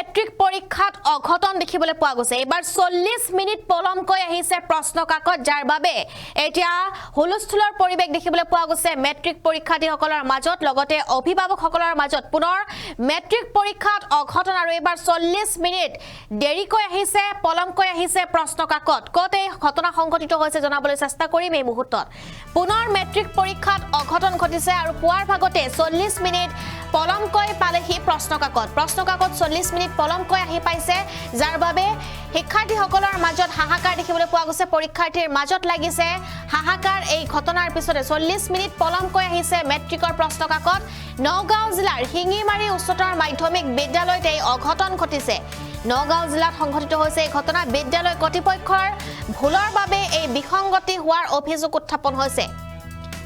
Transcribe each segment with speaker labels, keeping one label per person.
Speaker 1: Matric পৰীক্ষাত অঘটন দেখিবলৈ পোৱা গৈছে। এইবাৰ চল্লিছ মিনিট পলমকৈ আহিছে প্ৰশ্ন কাকত যাৰ বাবে এতিয়া হুলস্থুলৰ পৰিৱেশ দেখিবলৈ পোৱা গৈছে। মেট্ৰিক পৰীক্ষাৰ্থীসকলৰ মাজত, লগতে অভিভাৱকসকলৰ মাজত পুনৰ মেট্ৰিক পৰীক্ষাত অঘটন আৰু এইবাৰ চল্লিছ মিনিট দেৰিকৈ আহিছে পলমকৈ আহিছে প্ৰশ্ন কাকত ক'ত এই ঘটনা সংঘটিত হৈছে জনাবলৈ চেষ্টা কৰিম এই মুহূৰ্তত। পুনৰ মেট্ৰিক পৰীক্ষাত অঘটন ঘটিছে আৰু পুৱাৰ ভাগতে চল্লিছ মিনিট পলমকৈ পালেহি প্ৰশ্ন কাকত প্ৰশ্ন কাকত চল্লিছ মিনিট পলমকৈ আহি পাইছে যাৰ বাবে শিক্ষাৰ্থীসকলৰ মাজত হাহাকাৰ দেখিবলৈ পোৱা গৈছে। পৰীক্ষাৰ্থীৰ মাজত লাগিছে হাহাকাৰ এই ঘটনাৰ পিছতে। চল্লিছ মিনিট পলমকৈ আহিছে মেট্ৰিকৰ প্ৰশ্ন কাকত নগাঁও জিলাৰ শিঙিমাৰী উচ্চতৰ মাধ্যমিক বিদ্যালয়ত এই অঘটন ঘটিছে। নগাঁও জিলাত সংঘটিত হৈছে এই ঘটনা। বিদ্যালয় কৰ্তৃপক্ষৰ ভুলৰ বাবে এই বিসংগতি হোৱাৰ অভিযোগ উত্থাপন হৈছে।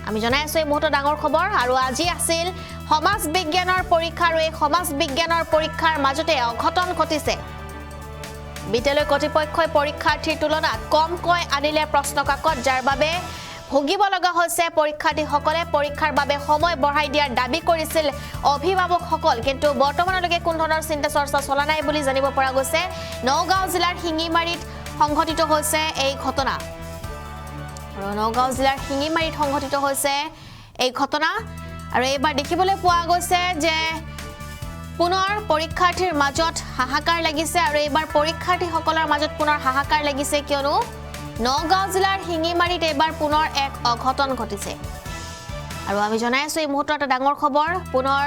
Speaker 1: আমি জনাই আছো এই মুহূৰ্তত ডাঙৰ খবৰ আৰু আজি আছিল সমাজ বিজ্ঞানৰ পৰীক্ষা আৰু এই সমাজ বিজ্ঞানৰ পৰীক্ষাৰ মাজতে অঘটন ঘটিছে। বিদ্যালয় কৰ্তৃপক্ষই পৰীক্ষাৰ্থীৰ তুলনাত কমকৈ আনিলে প্ৰশ্ন কাকত যাৰ বাবে ভুগিব লগা হৈছে পৰীক্ষাৰ্থীসকলে। পৰীক্ষাৰ বাবে সময় বঢ়াই দিয়াৰ দাবী কৰিছিল অভিভাৱকসকল কিন্তু বৰ্তমানলৈকে কোনো ধৰণৰ চিন্তা চৰ্চা চলা নাই বুলি জানিব পৰা গৈছে। নগাঁও জিলাৰ শিঙিমাৰীত সংঘটিত হৈছে এই ঘটনা। আৰু নগাঁও জিলাৰ শিঙিমাৰীত সংঘটিত হৈছে এই ঘটনা। আৰু এইবাৰ দেখিবলৈ পোৱা গৈছে যে পুনৰ পৰীক্ষাৰ্থীৰ মাজত হাহাকাৰ লাগিছে আৰু এইবাৰ পৰীক্ষাৰ্থীসকলৰ মাজত পুনৰ হাহাকাৰ লাগিছে কিয়নো নগাঁও জিলাৰ শিঙিমাৰীত এইবাৰ পুনৰ এক অঘটন ঘটিছে। আৰু আমি জনাই আছো এই মুহূৰ্তত এটা ডাঙৰ খবৰ পুনৰ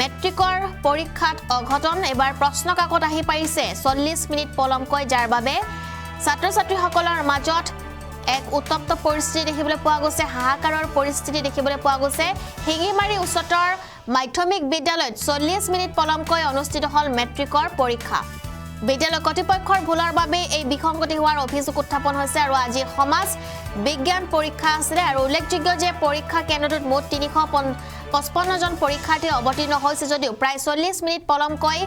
Speaker 1: মেট্ৰিকৰ পৰীক্ষাত অঘটন এইবাৰ প্ৰশ্ন কাকত আহি পাৰিছে চল্লিছ মিনিট পলমকৈ যাৰ বাবে ছাত্ৰ ছাত্ৰীসকলৰ মাজত এক উত্তপ্ত পৰিস্থিতি দেখিবলৈ পোৱা গৈছে, হাহাকাৰৰ পৰিস্থিতি দেখিবলৈ পোৱা গৈছে। শিঙিমাৰী উচ্চতৰ মাধ্যমিক বিদ্যালয়ত চল্লিছ মিনিট পলমকৈ অনুষ্ঠিত হ'ল মেট্ৰিকৰ পৰীক্ষা। বিদ্যালয় কৰ্তৃপক্ষৰ ভুলৰ বাবে এই বিসংগতি হোৱাৰ অভিযোগ উত্থাপন হৈছে আৰু আজি সমাজ বিজ্ঞান পৰীক্ষা আছিলে আৰু উল্লেখযোগ্য যে পৰীক্ষা কেন্দ্ৰটোত মুঠ তিনিশ পঁচপন্নজন পৰীক্ষাৰ্থী অৱতীৰ্ণ হৈছে যদিও প্ৰায় চল্লিছ মিনিট পলমকৈ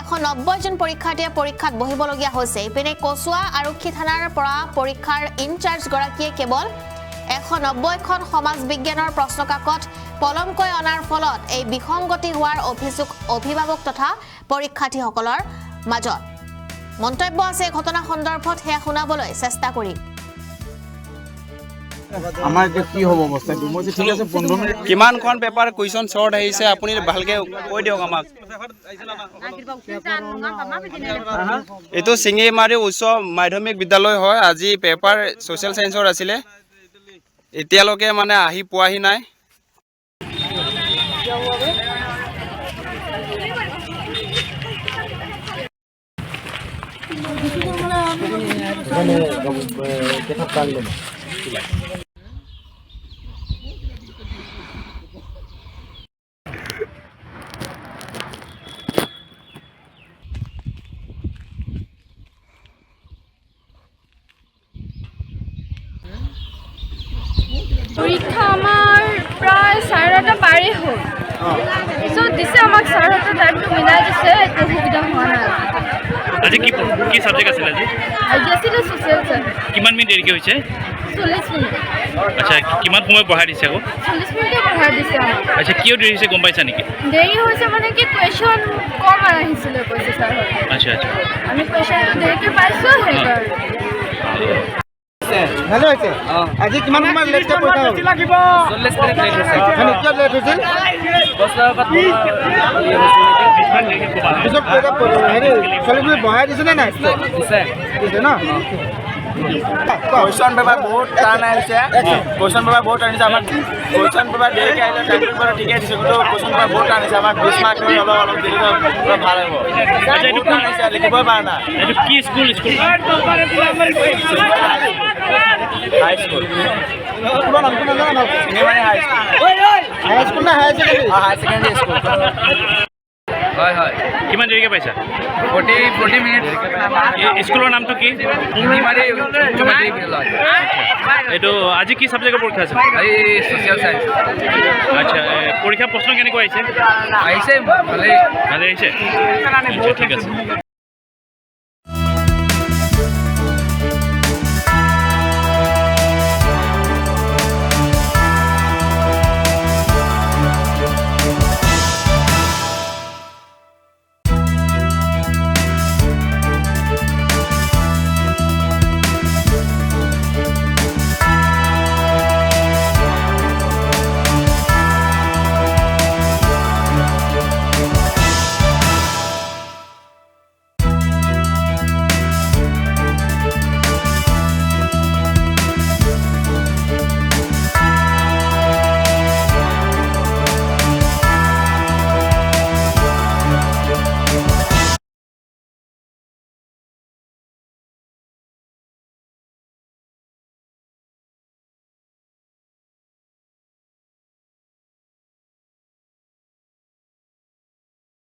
Speaker 1: এশ নব্বৈজন পৰীক্ষাৰ্থীয়ে পৰীক্ষাত বহিবলগীয়া হৈছে। ইপিনে কচুৱা আৰক্ষী থানাৰ পৰা পৰীক্ষাৰ ইনচাৰ্জগৰাকীয়ে কেৱল এশ নব্বৈখন সমাজ বিজ্ঞানৰ প্ৰশ্ন কাকত পলমকৈ অনাৰ ফলত এই বিসংগতি হোৱাৰ অভিযোগ অভিভাৱক তথা পৰীক্ষাৰ্থীসকলৰ মাজত। মন্তব্য আছে ঘটনা সন্দৰ্ভত সেয়া শুনাবলৈ চেষ্টা কৰিম।
Speaker 2: আমাৰ এতিয়া কি হ'ব অৱস্থাটো মই যে ঠিক আছে পোন্ধৰ মিনিট।
Speaker 3: কিমানখন পেপাৰ কুৱেশ্যন শ্বৰ্ট আহিছে আপুনি ভালকে কৈ দিয়ক আমাক। এইটো চিঙিমাৰী উচ্চ মাধ্যমিক বিদ্যালয় হয় আজি পেপাৰ ছ'চিয়েল চায়েন্সৰ আছিলে। এতিয়ালৈকে মানে আহি পোৱাহি নাই।
Speaker 4: পৰীক্ষা আমাৰ প্ৰায় চাৰে নটা পাৰেই হ'ল। পিছত দিছে আমাক চাৰে নটা টাইমটো মিলাই দিছে একো অসুবিধা হোৱা নাই।
Speaker 5: আজি কি কি ছাবজেক্ট আছিলে আজি?
Speaker 4: আজি আছিলে ছ'চিয়েল
Speaker 5: কিমান মিনিট দেৰিকৈ হৈছে?
Speaker 4: চল্লিছ মিনিট।
Speaker 5: আচ্ছা কিমান সময় বঢ়াই দিছে আকৌ?
Speaker 4: চল্লিছ মিনিটে পঢ়াই দিছে
Speaker 5: আচ্ছা কিয় দেৰি হৈছে গম পাইছা নেকি?
Speaker 4: দেৰি হৈছে মানে কি কুৱেশ্যন কম আহিছিলে কৈছে ছাৰহঁতে
Speaker 5: আচ্ছা আচ্ছা।
Speaker 4: আমি কুৱেশ্যনটো দেৰিকৈ পাইছোঁ সেইকাৰণে
Speaker 2: ভালে হৈছে? আজি কিমান সময় লেটকে পৰীক্ষা হ'ল? মানে কিয় লেট হৈছিল? পিছত পৰীক্ষা হেৰি ছোৱালীবোৰ বহাই দিছে নে নাই? দিছে। ন?
Speaker 3: কুৱেশ্যন পেপাৰ বহুত টান আহিছে। কুৱেশ্যন পেপাৰ বহুত টান আহিছে। আমাক কুৱেশ্যন পেপাৰ দেৰিকৈ আহিলে টাইম পেপাৰ ঠিকে দিছে কিন্তু কুৱেশ্যন পেপাৰ বহুত টান আহিছে। আমাক বিছ মাৰ্ক অলপ অলপ দেৰিকৈ অলপ ভাল হ'ব। বহুত টান আহিছে লিখিবই পৰা নাই।
Speaker 5: এইটো কি স্কুল স্কুল
Speaker 3: হাই স্কুল
Speaker 2: তোমাৰ নামটো নাজানা ন
Speaker 3: Chingimari high school
Speaker 2: high school নে higher secondary
Speaker 3: high secondary school
Speaker 6: হয় হয়।
Speaker 5: কিমান দেৰিকৈ পাইছা?
Speaker 6: ফৰ্টি ফৰ্টি মিনিট
Speaker 5: স্কুলৰ নামটো কি?
Speaker 6: বিদ্যালয়
Speaker 5: এইটো আজি কি ছাবজেক্টৰ পৰীক্ষা আছে
Speaker 6: ছ'চিয়েল চায়েন্স
Speaker 5: আচ্ছা পৰীক্ষা প্ৰশ্ন কেনেকুৱা আহিছে?
Speaker 6: আহিছে ভালেই।
Speaker 5: ভালে আহিছে। আচ্ছা ঠিক আছে।